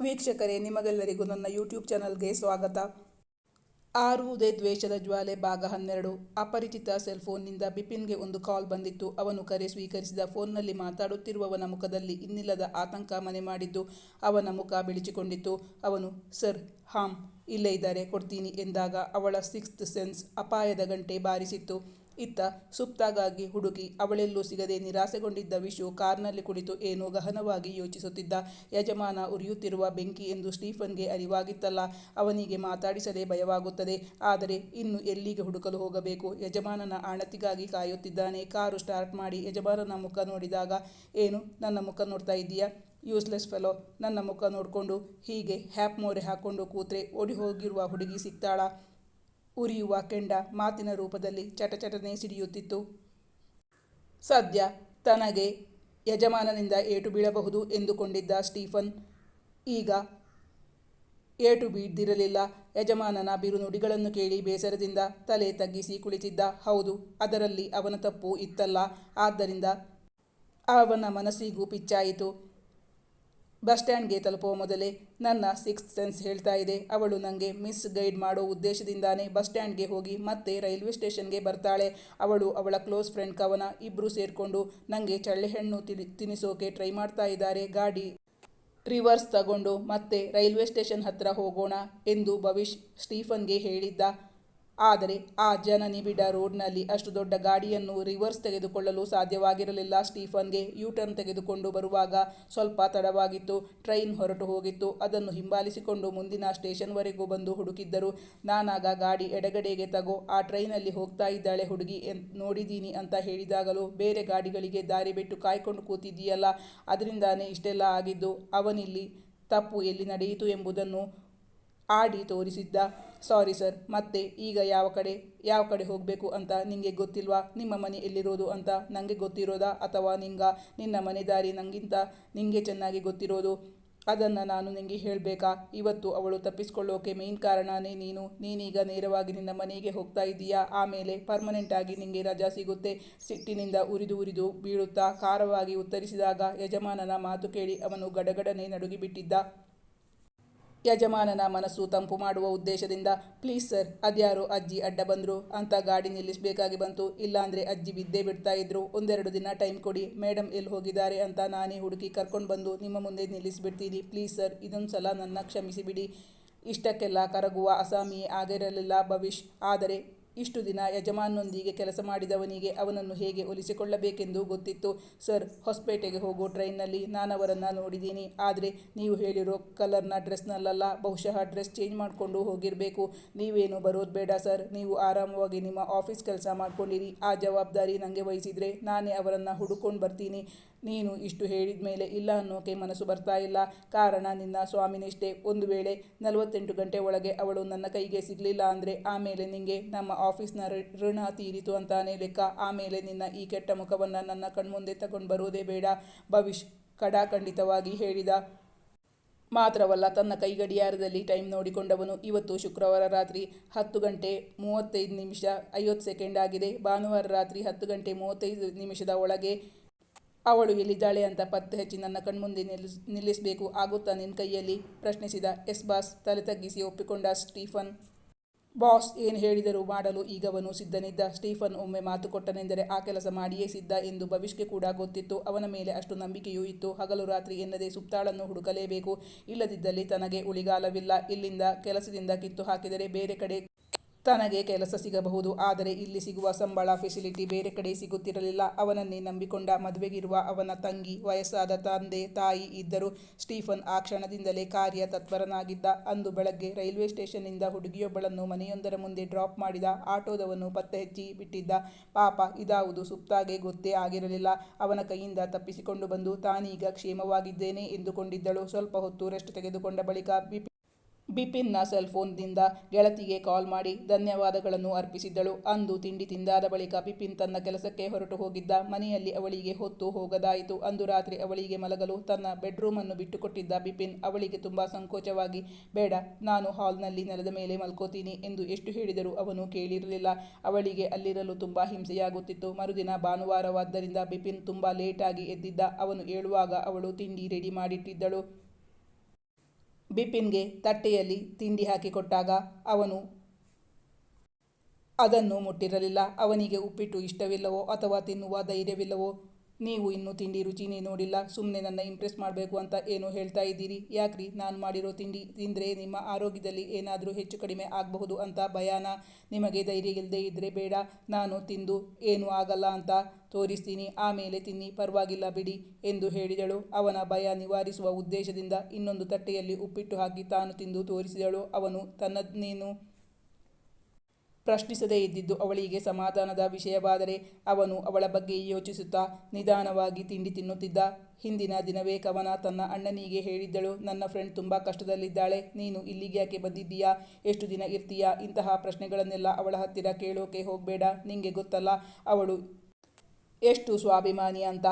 ವೀಕ್ಷಕರೇ, ನಿಮಗೆಲ್ಲರಿಗೂ ನನ್ನ ಯೂಟ್ಯೂಬ್ ಚಾನಲ್ಗೆ ಸ್ವಾಗತ. ಆರುವುದೇ ದ್ವೇಷದ ಜ್ವಾಲೆ ಭಾಗ ಹನ್ನೆರಡು. ಅಪರಿಚಿತ ಸೆಲ್ಫೋನ್ನಿಂದ ಬಿಪಿನ್ಗೆ ಒಂದು ಕಾಲ್ ಬಂದಿತ್ತು. ಅವನು ಕರೆ ಸ್ವೀಕರಿಸಿದ ಫೋನ್ನಲ್ಲಿ ಮಾತಾಡುತ್ತಿರುವವನ ಮುಖದಲ್ಲಿ ಇನ್ನಿಲ್ಲದ ಆತಂಕ ಮನೆ ಮಾಡಿದ್ದು, ಅವನ ಮುಖ ಬಿಳಿಚಿಕೊಂಡಿತ್ತು. ಅವನು, ಸರ್, ಹಾಂ, ಇಲ್ಲೇ ಇದ್ದಾರೆ, ಕೊಡ್ತೀನಿ ಎಂದಾಗ ಅವಳ ಸಿಕ್ಸ್ತ್ ಸೆನ್ಸ್ ಅಪಾಯದ ಗಂಟೆ ಬಾರಿಸಿತ್ತು. ಇತ್ತ ಸುಪ್ತಾಗಾಗಿ ಹುಡುಕಿ ಅವಳೆಲ್ಲೂ ಸಿಗದೆ ನಿರಾಸೆಗೊಂಡಿದ್ದ ವಿಶು ಕಾರ್ನಲ್ಲಿ ಕುಳಿತು ಏನೋ ಗಹನವಾಗಿ ಯೋಚಿಸುತ್ತಿದ್ದ. ಯಜಮಾನ ಉರಿಯುತ್ತಿರುವ ಬೆಂಕಿ ಎಂದು ಸ್ಟೀಫನ್ಗೆ ಅರಿವಾಗಿತ್ತಲ್ಲ, ಅವನಿಗೆ ಮಾತಾಡಿಸದೆ ಭಯವಾಗುತ್ತದೆ. ಆದರೆ ಇನ್ನು ಎಲ್ಲಿಗೆ ಹುಡುಕಲು ಹೋಗಬೇಕು? ಯಜಮಾನನ ಆಣತಿಗಾಗಿ ಕಾಯುತ್ತಿದ್ದಾನೆ. ಕಾರು ಸ್ಟಾರ್ಟ್ ಮಾಡಿ ಯಜಮಾನನ ಮುಖ ನೋಡಿದಾಗ, ಏನು, ನನ್ನ ಮುಖ ನೋಡ್ತಾ ಇದ್ದೀಯಾ? ಯೂಸ್ಲೆಸ್ ಫೆಲೋ, ನನ್ನ ಮುಖ ನೋಡಿಕೊಂಡು ಹೀಗೆ ಹ್ಯಾಪ್ ಮೋರೆ ಹಾಕ್ಕೊಂಡು ಕೂತ್ರೆ ಓಡಿ ಹೋಗಿರುವ ಹುಡುಗಿ ಸಿಗ್ತಾಳಾ? ಉರಿಯುವ ಕೆಂಡ ಮಾತಿನ ರೂಪದಲ್ಲಿ ಚಟಚಟನೆ ಸಿಡಿಯುತ್ತಿತ್ತು. ಸದ್ಯ ತನಗೆ ಯಜಮಾನನಿಂದ ಏಟು ಬೀಳಬಹುದು ಎಂದುಕೊಂಡಿದ್ದ ಸ್ಟೀಫನ್, ಈಗ ಏಟು ಬೀಳ್ದಿರಲಿಲ್ಲ. ಯಜಮಾನನ ಬಿರುನುಡಿಗಳನ್ನು ಕೇಳಿ ಬೇಸರದಿಂದ ತಲೆ ತಗ್ಗಿಸಿ ಕುಳಿತಿದ್ದ. ಹೌದು, ಅದರಲ್ಲಿ ಅವನ ತಪ್ಪು ಇತ್ತಲ್ಲ. ಆದ್ದರಿಂದ ಅವನ ಮನಸ್ಸಿಗೂ ಪಿಚ್ಚಾಯಿತು. ಬಸ್ ಸ್ಟ್ಯಾಂಡ್ಗೆ ತಲುಪುವ ಮೊದಲೇ ನನ್ನ ಸಿಕ್ಸ್ ಸೆನ್ಸ್ ಹೇಳ್ತಾ ಇದೆ. ಅವಳು ನನಗೆ ಮಿಸ್ ಗೈಡ್ ಮಾಡೋ ಉದ್ದೇಶದಿಂದಾನೇ ಬಸ್ ಸ್ಟ್ಯಾಂಡ್ಗೆ ಹೋಗಿ ಮತ್ತೆ ರೈಲ್ವೆ ಸ್ಟೇಷನ್ಗೆ ಬರ್ತಾಳೆ. ಅವಳು ಅವಳ ಕ್ಲೋಸ್ ಫ್ರೆಂಡ್ ಕವನ ಇಬ್ಬರು ಸೇರಿಕೊಂಡು ನನಗೆ ಚಳ್ಳೆಹಣ್ಣು ತಿಳಿ ತಿನ್ನಿಸೋಕೆ ಟ್ರೈ ಮಾಡ್ತಾ ಇದ್ದಾರೆ. ಗಾಡಿ ರಿವರ್ಸ್ ತಗೊಂಡು ಮತ್ತೆ ರೈಲ್ವೆ ಸ್ಟೇಷನ್ ಹತ್ತಿರ ಹೋಗೋಣ ಎಂದು ಭವಿಷ್ ಸ್ಟೀಫನ್ಗೆ ಹೇಳಿದ್ದ. ಆದರೆ ಆ ಜನನಿಬಿಡ ರೋಡ್ನಲ್ಲಿ ಅಷ್ಟು ದೊಡ್ಡ ಗಾಡಿಯನ್ನು ರಿವರ್ಸ್ ತೆಗೆದುಕೊಳ್ಳಲು ಸಾಧ್ಯವಾಗಿರಲಿಲ್ಲ. ಸ್ಟೀಫನ್ಗೆ ಯೂಟರ್ನ್ ತೆಗೆದುಕೊಂಡು ಬರುವಾಗ ಸ್ವಲ್ಪ ತಡವಾಗಿತ್ತು. ಟ್ರೈನ್ ಹೊರಟು ಹೋಗಿತ್ತು. ಅದನ್ನು ಹಿಂಬಾಲಿಸಿಕೊಂಡು ಮುಂದಿನ ಸ್ಟೇಷನ್ವರೆಗೂ ಬಂದು ಹುಡುಕಿದ್ದರು. ನಾನಾಗ ಗಾಡಿ ಎಡಗಡೆಗೆ ತಗೋ, ಆ ಟ್ರೈನಲ್ಲಿ ಹೋಗ್ತಾ ಇದ್ದಾಳೆ ಹುಡುಗಿ ನೋಡಿದ್ದೀನಿ ಅಂತ ಹೇಳಿದಾಗಲೂ ಬೇರೆ ಗಾಡಿಗಳಿಗೆ ದಾರಿ ಬಿಟ್ಟು ಕಾಯ್ಕೊಂಡು ಕೂತಿದ್ದೀಯಲ್ಲ, ಅದರಿಂದಾನೇ ಇಷ್ಟೆಲ್ಲ ಆಗಿದ್ದು, ಅವನಿಲ್ಲಿ ತಪ್ಪು ಎಲ್ಲಿ ನಡೆಯಿತು ಎಂಬುದನ್ನು ಆಡಿ ತೋರಿಸಿದ್ದ. ಸಾರಿ ಸರ್, ಮತ್ತೆ ಈಗ ಯಾವ ಕಡೆ ಯಾವ ಕಡೆ ಹೋಗಬೇಕು ಅಂತ ನಿಮಗೆ ಗೊತ್ತಿಲ್ವಾ? ನಿಮ್ಮ ಮನೆ ಎಲ್ಲಿರೋದು ಅಂತ ನನಗೆ ಗೊತ್ತಿರೋದಾ? ಅಥವಾ ನಿಂಗ, ನಿನ್ನ ಮನೆ ದಾರಿ ನನಗಿಂತ ನಿಮಗೆ ಚೆನ್ನಾಗಿ ಗೊತ್ತಿರೋದು? ಅದನ್ನು ನಾನು ನಿನಗೆ ಹೇಳಬೇಕಾ? ಇವತ್ತು ಅವಳು ತಪ್ಪಿಸ್ಕೊಳ್ಳೋಕೆ ಮೇನ್ ಕಾರಣನೇ ನೀನು. ನೀನೀಗ ನೇರವಾಗಿ ನಿನ್ನ ಮನೆಗೆ ಹೋಗ್ತಾ ಇದ್ದೀಯಾ? ಆಮೇಲೆ ಪರ್ಮನೆಂಟಾಗಿ ನಿಮಗೆ ರಜಾ ಸಿಗುತ್ತೆ. ಸಿಟ್ಟಿನಿಂದ ಉರಿದು ಉರಿದು ಬೀಳುತ್ತಾ, ಖಾರವಾಗಿ ಉತ್ತರಿಸಿದಾಗ ಯಜಮಾನನ ಮಾತು ಕೇಳಿ ಅವನು ಗಡಗಡನೆ ನಡುಗಿಬಿಟ್ಟಿದ್ದ. ಯಜಮಾನನ ಮನಸ್ಸು ತಂಪು ಮಾಡುವ ಉದ್ದೇಶದಿಂದ, ಪ್ಲೀಸ್ ಸರ್, ಅದ್ಯಾರು ಅಜ್ಜಿ ಅಡ್ಡ ಬಂದರು, ಅಂತ ಗಾಡಿ ನಿಲ್ಲಿಸಬೇಕಾಗಿ ಬಂತು. ಇಲ್ಲಾಂದರೆ ಅಜ್ಜಿ ಬಿದ್ದೇ ಬಿಡ್ತಾ ಇದ್ರು. ಒಂದೆರಡು ದಿನ ಟೈಮ್ ಕೊಡಿ ಮೇಡಮ್ ಎಲ್ಲಿ ಹೋಗಿದ್ದಾರೆ ಅಂತ ನಾನೇ ಹುಡುಕಿ ಕರ್ಕೊಂಡು ಬಂದು ನಿಮ್ಮ ಮುಂದೆ ನಿಲ್ಲಿಸಿಬಿಡ್ತೀನಿ. ಪ್ಲೀಸ್ ಸರ್ ಇದೊಂದು ಸಲ ನನ್ನ ಕ್ಷಮಿಸಿಬಿಡಿ. ಇಷ್ಟಕ್ಕೆಲ್ಲ ಕರಗುವ ಅಸಾಮಿಯೇ ಆಗಿರಲಿಲ್ಲ ಭವಿಷ್ ಆದರೆ ಇಷ್ಟು ದಿನ ಯಜಮಾನನೊಂದಿಗೆ ಕೆಲಸ ಮಾಡಿದವನಿಗೆ ಅವನನ್ನು ಹೇಗೆ ಒಲಿಸಿಕೊಳ್ಳಬೇಕೆಂದು ಗೊತ್ತಿತ್ತು. ಸರ್, ಹೊಸಪೇಟೆಗೆ ಹೋಗೋ, ಟ್ರೈನ್ನಲ್ಲಿ ನಾನವರನ್ನು ನೋಡಿದ್ದೀನಿ. ಆದರೆ ನೀವು ಹೇಳಿರೋ ಕಲರ್ನ ಡ್ರೆಸ್ನಲ್ಲ ಬಹುಶಃ ಡ್ರೆಸ್ ಚೇಂಜ್ ಮಾಡಿಕೊಂಡು ಹೋಗಿರಬೇಕು. ನೀವೇನು ಬರೋದು ಬೇಡ ಸರ್. ನೀವು ಆರಾಮವಾಗಿ ನಿಮ್ಮ ಆಫೀಸ್ ಕೆಲಸ ಮಾಡ್ಕೊಂಡಿರಿ. ಆ ಜವಾಬ್ದಾರಿ ನನಗೆ ವಹಿಸಿದರೆ ನಾನೇ ಅವರನ್ನು ಹುಡುಕೊಂಡು ಬರ್ತೀನಿ. ನೀನು ಇಷ್ಟು ಹೇಳಿದ ಮೇಲೆ ಇಲ್ಲ ಅನ್ನೋಕೆ ಮನಸ್ಸು ಬರ್ತಾ ಇಲ್ಲ. ಕಾರಣ ನಿನ್ನ ಸ್ವಾಮಿನಿಷ್ಠೆ. ಒಂದು ವೇಳೆ ನಲವತ್ತೆಂಟು ಗಂಟೆ ಒಳಗೆ ಅವಳು ನನ್ನ ಕೈಗೆ ಸಿಗಲಿಲ್ಲ ಅಂದರೆ ಆಮೇಲೆ ನಿನಗೆ ನಮ್ಮ ಆಫೀಸ್ನ ಋಣ ತೀರಿತು ಅಂತಾನೆ ಲೆಕ್ಕ. ಆಮೇಲೆ ನಿನ್ನ ಈ ಕೆಟ್ಟ ಮುಖವನ್ನು ನನ್ನ ಕಣ್ಮುಂದೆ ತಗೊಂಡು ಬರೋದೇ ಬೇಡ. ಭವಿಷ್ ಕಡಾಖಂಡಿತವಾಗಿ ಹೇಳಿದ ಮಾತ್ರವಲ್ಲ, ತನ್ನ ಕೈಗಡಿಯಾರದಲ್ಲಿ ಟೈಮ್ ನೋಡಿಕೊಂಡವನು ಇವತ್ತು ಶುಕ್ರವಾರ ರಾತ್ರಿ ಹತ್ತು ಗಂಟೆ ಮೂವತ್ತೈದು ನಿಮಿಷ ಐವತ್ತು ಸೆಕೆಂಡ್ ಆಗಿದೆ. ಭಾನುವಾರ ರಾತ್ರಿ ಹತ್ತು ಗಂಟೆ ಮೂವತ್ತೈದು ನಿಮಿಷದ ಒಳಗೆ ಅವಳು ಇಲ್ಲಿದ್ದಾಳೆ ಅಂತ ಪತ್ತೆ ಹಚ್ಚಿ ನನ್ನ ಕಣ್ಮುಂದೆ ನಿಲ್ಲಿಸ್, ನಿಲ್ಲಿಸಬೇಕು ಆಗುತ್ತಾ ನಿನ್ನ ಕೈಯಲ್ಲಿ? ಪ್ರಶ್ನಿಸಿದ ಎಸ್ ಬಾಸ್ ತಲೆ ತಗ್ಗಿಸಿ ಒಪ್ಪಿಕೊಂಡ ಸ್ಟೀಫನ್. ಬಾಸ್ ಏನು ಹೇಳಿದರೂ ಮಾಡಲು ಈಗವನು ಸಿದ್ಧನಿದ್ದ. ಸ್ಟೀಫನ್ ಒಮ್ಮೆ ಮಾತು ಕೊಟ್ಟನೆಂದರೆ ಆ ಕೆಲಸ ಮಾಡಿಯೇ ಸಿದ್ಧ ಎಂದು ಭವಿಷ್ಯಕ್ಕೆ ಕೂಡ ಗೊತ್ತಿತ್ತು. ಅವನ ಮೇಲೆ ಅಷ್ಟು ನಂಬಿಕೆಯೂ ಇತ್ತು. ಹಗಲು ರಾತ್ರಿ ಎನ್ನದೇ ಸುಪ್ತಾಳನ್ನು ಹುಡುಕಲೇಬೇಕು. ಇಲ್ಲದಿದ್ದಲ್ಲಿ ತನಗೆ ಉಳಿಗಾಲವಿಲ್ಲ. ಇಲ್ಲಿಂದ ಕೆಲಸದಿಂದ ಕಿತ್ತು ಹಾಕಿದರೆ ಬೇರೆ ಕಡೆ ತನಗೆ ಕೆಲಸ ಸಿಗಬಹುದು, ಆದರೆ ಇಲ್ಲಿ ಸಿಗುವ ಸಂಬಳ ಫೆಸಿಲಿಟಿ ಬೇರೆ ಕಡೆ ಸಿಗುತ್ತಿರಲಿಲ್ಲ. ಅವನನ್ನೇ ನಂಬಿಕೊಂಡ ಮದುವೆಗಿರುವ ಅವನ ತಂಗಿ, ವಯಸ್ಸಾದ ತಂದೆ, ತಾಯಿ ಇದ್ದರು ಸ್ಟೀಫನ್ ಆ ಕ್ಷಣದಿಂದಲೇ ಕಾರ್ಯ ತತ್ಪರನಾಗಿದ್ದ ಅಂದು ಬೆಳಗ್ಗೆ ರೈಲ್ವೆ ಸ್ಟೇಷನ್ನಿಂದ ಹುಡುಗಿಯೊಬ್ಬಳನ್ನು ಮನೆಯೊಂದರ ಮುಂದೆ ಡ್ರಾಪ್ ಮಾಡಿದ. ಆಟೋದವನು ಪತ್ತೆ ಹಚ್ಚಿ ಬಿಟ್ಟಿದ್ದ. ಪಾಪ, ಇದಾವುದು ಸುಪ್ತಾಗೆ ಗೊತ್ತೇ ಆಗಿರಲಿಲ್ಲ. ಅವನ ಕೈಯಿಂದ ತಪ್ಪಿಸಿಕೊಂಡು ಬಂದು ತಾನೀಗ ಕ್ಷೇಮವಾಗಿದ್ದೇನೆ ಎಂದುಕೊಂಡಿದ್ದಳು. ಸ್ವಲ್ಪ ಹೊತ್ತು ರೆಸ್ಟ್ ತೆಗೆದುಕೊಂಡ ಬಳಿಕ ಬಿಪಿ ಬಿಪಿನ್ನ ಸೆಲ್ ಫೋನ್ದಿಂದ ಗೆಳತಿಗೆ ಕಾಲ್ ಮಾಡಿ ಧನ್ಯವಾದಗಳನ್ನು ಅರ್ಪಿಸಿದ್ದಳು. ಅಂದು ತಿಂಡಿ ತಿಂದಾದ ಬಳಿಕ ಬಿಪಿನ್ ತನ್ನ ಕೆಲಸಕ್ಕೆ ಹೊರಟು ಹೋಗಿದ್ದ ಮನೆಯಲ್ಲಿ ಅವಳಿಗೆ ಹೊತ್ತು ಹೋಗದಾಯಿತು. ಅಂದು ರಾತ್ರಿ ಅವಳಿಗೆ ಮಲಗಲು ತನ್ನ ಬೆಡ್ರೂಮನ್ನು ಬಿಟ್ಟುಕೊಟ್ಟಿದ್ದ ಬಿಪಿನ್, ಅವಳಿಗೆ ತುಂಬ ಸಂಕೋಚವಾಗಿ. ಬೇಡ, ನಾನು ಹಾಲ್ನಲ್ಲಿ ನೆಲದ ಮೇಲೆ ಮಲ್ಕೋತೀನಿ ಎಂದು ಎಷ್ಟು ಹೇಳಿದರೂ ಅವನು ಕೇಳಿರಲಿಲ್ಲ. ಅವಳಿಗೆ ಅಲ್ಲಿರಲು ತುಂಬ ಹಿಂಸೆಯಾಗುತ್ತಿತ್ತು. ಮರುದಿನ ಭಾನುವಾರವಾದ್ದರಿಂದ ಬಿಪಿನ್ ತುಂಬ ಲೇಟಾಗಿ ಎದ್ದಿದ್ದ. ಅವನು ಹೇಳುವಾಗ ಅವಳು ತಿಂಡಿ ರೆಡಿ ಮಾಡಿಟ್ಟಿದ್ದಳು. ಬಿಪಿನ್ಗೆ ತಟ್ಟೆಯಲ್ಲಿ ತಿಂಡಿ ಹಾಕಿಕೊಟ್ಟಾಗ ಅವನು ಅದನ್ನು ಮುಟ್ಟಿರಲಿಲ್ಲ. ಅವನಿಗೆ ಉಪ್ಪಿಟ್ಟು ಇಷ್ಟವಿಲ್ಲವೋ ಅಥವಾ ತಿನ್ನುವ ಧೈರ್ಯವಿಲ್ಲವೋ ನೀವು ಇನ್ನೂ ತಿಂಡಿ ರುಚಿನೇ ನೋಡಿಲ್ಲ ಸುಮ್ಮನೆ ನನ್ನ ಇಂಪ್ರೆಸ್ ಮಾಡಬೇಕು ಅಂತ ಏನು ಹೇಳ್ತಾ ಇದ್ದೀರಿ. ಯಾಕ್ರಿ? ನಾನು ಮಾಡಿರೋ ತಿಂಡಿ ತಿಂದರೆ ನಿಮ್ಮ ಆರೋಗ್ಯದಲ್ಲಿ ಏನಾದರೂ ಹೆಚ್ಚು ಕಡಿಮೆ ಆಗಬಹುದು ಅಂತ ಭಯಾನ. ನಿಮಗೆ ಧೈರ್ಯ ಇಲ್ಲದೆ ಇದ್ದರೆ ಬೇಡ, ನಾನು ತಿಂದು ಏನೂ ಆಗಲ್ಲ ಅಂತ ತೋರಿಸ್ತೀನಿ, ಆಮೇಲೆ ತಿನ್ನಿ, ಪರವಾಗಿಲ್ಲ ಬಿಡಿ ಎಂದು ಹೇಳಿದಳು. ಅವನ ಭಯ ನಿವಾರಿಸುವ ಉದ್ದೇಶದಿಂದ ಇನ್ನೊಂದು ತಟ್ಟೆಯಲ್ಲಿ ಉಪ್ಪಿಟ್ಟು ಹಾಕಿ ತಾನು ತಿಂದು ತೋರಿಸಿದಳು. ಅವನು ತನ್ನನ್ನೇನು ಪ್ರಶ್ನಿಸದೇ ಇದ್ದಿದ್ದು ಅವಳಿಗೆ ಸಮಾಧಾನದ ವಿಷಯವಾದರೆ ಅವನು ಅವಳ ಬಗ್ಗೆ ಯೋಚಿಸುತ್ತಾ ನಿಧಾನವಾಗಿ ತಿಂಡಿ ತಿನ್ನುತ್ತಿದ್ದ. ಹಿಂದಿನ ದಿನವೇ ಕವನ ತನ್ನ ಅಣ್ಣನಿಗೆ ಹೇಳಿದ್ದಳು. ನನ್ನ ಫ್ರೆಂಡ್ ತುಂಬ ಕಷ್ಟದಲ್ಲಿದ್ದಾಳೆ. ನೀನು ಇಲ್ಲಿಗೆ ಯಾಕೆ ಬಂದಿದ್ದೀಯಾ? ಎಷ್ಟು ದಿನ ಇರ್ತೀಯಾ? ಇಂತಹ ಪ್ರಶ್ನೆಗಳನ್ನೆಲ್ಲ ಅವಳ ಹತ್ತಿರ ಕೇಳೋಕೆ ಹೋಗಬೇಡ. ನಿಂಗೆ ಗೊತ್ತಲ್ಲ, ಅವಳು ಎಷ್ಟು ಸ್ವಾಭಿಮಾನಿ ಅಂತ.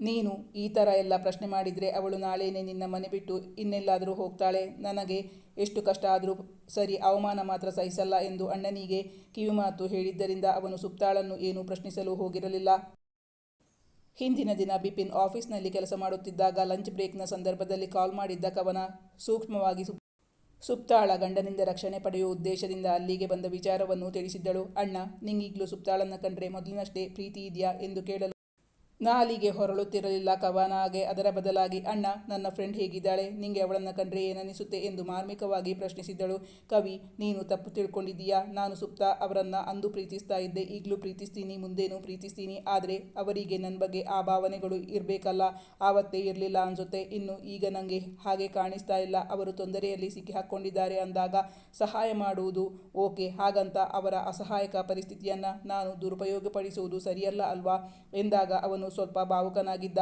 ನೀನು ಈ ಥರ ಎಲ್ಲ ಪ್ರಶ್ನೆ ಮಾಡಿದರೆ ಅವಳು ನಾಳೆನೇ ನಿನ್ನ ಮನೆ ಬಿಟ್ಟು ಇನ್ನೆಲ್ಲಾದರೂ ಹೋಗ್ತಾಳೆ? ನನಗೆ ಎಷ್ಟು ಕಷ್ಟ ಆದರೂ ಸರಿ ಅವಮಾನ ಮಾತ್ರ ಸಹಿಸಲ್ಲ ಎಂದು ಅಣ್ಣನಿಗೆ ಕಿವಿಮಾತು ಹೇಳಿದ್ದರಿಂದ ಅವನು ಸುಪ್ತಾಳನ್ನು ಏನೂ ಪ್ರಶ್ನಿಸಲು ಹೋಗಿರಲಿಲ್ಲ. ಹಿಂದಿನ ದಿನ ಬಿಪಿನ್ ಆಫೀಸ್ನಲ್ಲಿ ಕೆಲಸ ಮಾಡುತ್ತಿದ್ದಾಗ ಲಂಚ್ ಬ್ರೇಕ್ನ ಸಂದರ್ಭದಲ್ಲಿ ಕಾಲ್ ಮಾಡಿದ್ದ ಕವನ ಸೂಕ್ಷ್ಮವಾಗಿ ಸುಪ್, ಸುಪ್ತಾಳ ಗಂಡನಿಂದ ರಕ್ಷಣೆ ಪಡೆಯುವ ಉದ್ದೇಶದಿಂದ ಅಲ್ಲಿಗೆ ಬಂದ ವಿಚಾರವನ್ನು ತಿಳಿಸಿದ್ದಳು. ಅಣ್ಣ, ನಿಂಗೀಗ್ಲೂ ಸುಪ್ತಾಳನ್ನ ಕಂಡ್ರೆ ಮೊದಲಿನಷ್ಟೇ ಪ್ರೀತಿ ಇದೆಯಾ? ಎಂದು ಕೇಳಲು ನಾಲಿಗೆ ಹೊರಳುತ್ತಿರಲಿಲ್ಲ ಕವನಾಗೆ, ಅದರ ಬದಲಾಗಿ, ಅಣ್ಣ, ನನ್ನ ಫ್ರೆಂಡ್ ಹೇಗಿದ್ದಾಳೆ? ನಿಂಗೆ ಅವಳನ್ನು ಕಂಡ್ರೆ ಏನನಿಸುತ್ತೆ ಎಂದು ಮಾರ್ಮಿಕವಾಗಿ ಪ್ರಶ್ನಿಸಿದ್ದಳು. ಕವಿ, ನೀನು ತಪ್ಪು ತಿಳ್ಕೊಂಡಿದ್ದೀಯಾ? ನಾನು ಸುಪ್ತ, ಅವರನ್ನು ಅಂದು ಪ್ರೀತಿಸ್ತಾ ಇದ್ದೆ. ಈಗಲೂ ಪ್ರೀತಿಸ್ತೀನಿ, ಮುಂದೇನೂ ಪ್ರೀತಿಸ್ತೀನಿ. ಆದರೆ ಅವರಿಗೆ ನನ್ನ ಬಗ್ಗೆ ಆ ಭಾವನೆಗಳು ಇರಬೇಕಲ್ಲ. ಆವತ್ತೇ ಇರಲಿಲ್ಲ ಅನ್ಸುತ್ತೆ. ಇನ್ನು ಈಗ ನನಗೆ ಹಾಗೆ ಕಾಣಿಸ್ತಾ ಇಲ್ಲ. ಅವರು ತೊಂದರೆಯಲ್ಲಿ ಸಿಕ್ಕಿ ಹಾಕ್ಕೊಂಡಿದ್ದಾರೆ ಅಂದಾಗ ಸಹಾಯ ಮಾಡುವುದು ಓಕೆ. ಹಾಗಂತ ಅವರ ಅಸಹಾಯಕ ಪರಿಸ್ಥಿತಿಯನ್ನು ನಾನು ದುರುಪಯೋಗಪಡಿಸುವುದು ಸರಿಯಲ್ಲ ಅಲ್ವಾ? ಎಂದಾಗ ಅವನು ಸ್ವಲ್ಪ ಭಾವುಕನಾಗಿದ್ದ.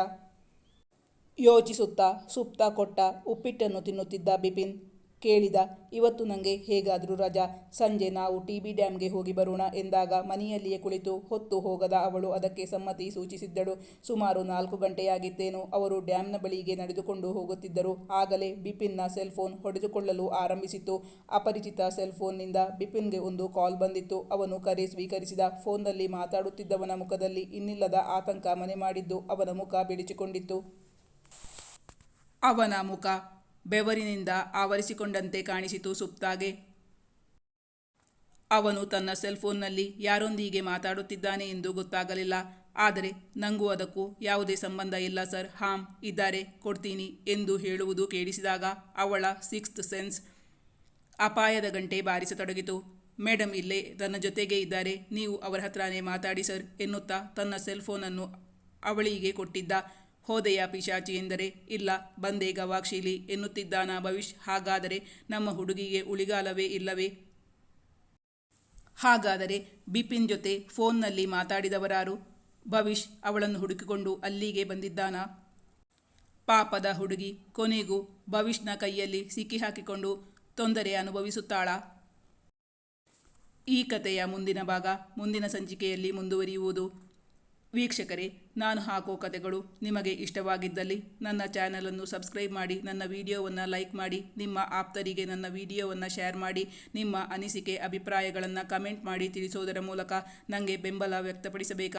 ಯೋಚಿಸುತ್ತಾ ಸುಪ್ತ ಕೊಟ್ಟ ಉಪ್ಪಿಟ್ಟನ್ನು ತಿನ್ನುತ್ತಿದ್ದ ಬಿಪಿನ್. ಕೇಳಿದ, ಇವತ್ತು ನನಗೆ ಹೇಗಾದರೂ ರಜಾ. ಸಂಜೆ ನಾವು ಟಿ ಬಿ ಡ್ಯಾಮ್ಗೆ ಹೋಗಿ ಬರೋಣ ಎಂದಾಗ ಮನೆಯಲ್ಲಿಯೇ ಕುಳಿತು ಹೊತ್ತು ಹೋಗದ ಅವಳು ಅದಕ್ಕೆ ಸಮ್ಮತಿ ಸೂಚಿಸಿದ್ದಳು. ಸುಮಾರು ನಾಲ್ಕು ಗಂಟೆಯಾಗಿದ್ದೇನು ಅವರು ಡ್ಯಾಮ್ನ ಬಳಿಗೆ ನಡೆದುಕೊಂಡು ಹೋಗುತ್ತಿದ್ದರು. ಆಗಲೇ ಬಿಪಿನ್ನ ಸೆಲ್ ಫೋನ್ ಹೊಡೆದುಕೊಳ್ಳಲು ಆರಂಭಿಸಿತು ಅಪರಿಚಿತ ಸೆಲ್ ಫೋನ್ನಿಂದ ಬಿಪಿನ್ಗೆ ಒಂದು ಕಾಲ್ ಬಂದಿತ್ತು. ಅವನು ಕರೆ ಸ್ವೀಕರಿಸಿದ, ಫೋನ್ನಲ್ಲಿ ಮಾತಾಡುತ್ತಿದ್ದವನ ಮುಖದಲ್ಲಿ ಇನ್ನಿಲ್ಲದ ಆತಂಕ ಮನೆ ಮಾಡಿದ್ದು ಅವನ ಮುಖ ಬಿಡಿಸಿಕೊಂಡಿತ್ತು ಅವನ ಮುಖ ಬೆವರಿನಿಂದ ಆವರಿಸಿಕೊಂಡಂತೆ ಕಾಣಿಸಿತು ಸುಪ್ತಾಗೆ. ಅವನು ತನ್ನ ಸೆಲ್ಫೋನ್ನಲ್ಲಿ ಯಾರೊಂದಿಗೆ ಮಾತಾಡುತ್ತಿದ್ದಾನೆ ಎಂದು ಗೊತ್ತಾಗಲಿಲ್ಲ. ಆದರೆ, ನಂಗೂ ಅದಕ್ಕೂ ಯಾವುದೇ ಸಂಬಂಧ ಇಲ್ಲ, ಸರ್. ಹಾಂ, ಇದ್ದಾರೆ, ಕೊಡ್ತೀನಿ ಎಂದು ಹೇಳುವುದು ಕೇಳಿಸಿದಾಗ ಅವಳ ಸಿಕ್ಸ್ತ್ ಸೆನ್ಸ್ ಅಪಾಯದ ಗಂಟೆ ಬಾರಿಸತೊಡಗಿತು. ಮೇಡಮ್ ಇಲ್ಲೇ ತನ್ನ ಜೊತೆಗೆ ಇದ್ದಾರೆ. ನೀವು ಅವರ ಹತ್ರನೇ ಮಾತಾಡಿ, ಸರ್, ಎನ್ನುತ್ತಾ ತನ್ನ ಸೆಲ್ಫೋನನ್ನು ಅವಳಿಗೆ ಕೊಟ್ಟಿದ್ದ. ಹೋದೆಯ ಪಿಶಾಚಿ ಎಂದರೆ, ಇಲ್ಲ ಬಂದೇ ಗವಾಕ್ಷಿಲಿ ಎನ್ನುತ್ತಿದ್ದಾನ ಭವಿಷ್, ಹಾಗಾದರೆ ನಮ್ಮ ಹುಡುಗಿಗೆ ಉಳಿಗಾಲವೇ ಇಲ್ಲವೇ? ಹಾಗಾದರೆ ಬಿಪಿನ್ ಜೊತೆ ಫೋನ್ನಲ್ಲಿ ಮಾತಾಡಿದವರಾರು? ಭವಿಷ್ ಅವಳನ್ನು ಹುಡುಕಿಕೊಂಡು ಅಲ್ಲಿಗೆ ಬಂದಿದ್ದಾನ? ಪಾಪದ ಹುಡುಗಿ, ಕೊನೆಗೂ ಭವಿಷ್ನ ಕೈಯಲ್ಲಿ ಸಿಕ್ಕಿ ಹಾಕಿಕೊಂಡು ತೊಂದರೆ ಅನುಭವಿಸುತ್ತಾಳ? ಈ ಕಥೆಯ ಮುಂದಿನ ಭಾಗ ಮುಂದಿನ ಸಂಚಿಕೆಯಲ್ಲಿ ಮುಂದುವರಿಯುವುದು. ವೀಕ್ಷಕರೇ, ನಾನು ಹಾಕೋ ಕಥೆಗಳು ನಿಮಗೆ ಇಷ್ಟವಾಗಿದ್ದಲ್ಲಿ ನನ್ನ ಚಾನಲನ್ನು ಸಬ್ಸ್ಕ್ರೈಬ್ ಮಾಡಿ, ನನ್ನ ವಿಡಿಯೋವನ್ನು ಲೈಕ್ ಮಾಡಿ, ನಿಮ್ಮ ಆಪ್ತರಿಗೆ ನನ್ನ ವಿಡಿಯೋವನ್ನು ಶೇರ್ ಮಾಡಿ, ನಿಮ್ಮ ಅನಿಸಿಕೆ, ಅಭಿಪ್ರಾಯಗಳನ್ನು ಕಮೆಂಟ್ ಮಾಡಿ ತಿಳಿಸೋದರ ಮೂಲಕ ನನಗೆ ಬೆಂಬಲ ವ್ಯಕ್ತಪಡಿಸಬೇಕು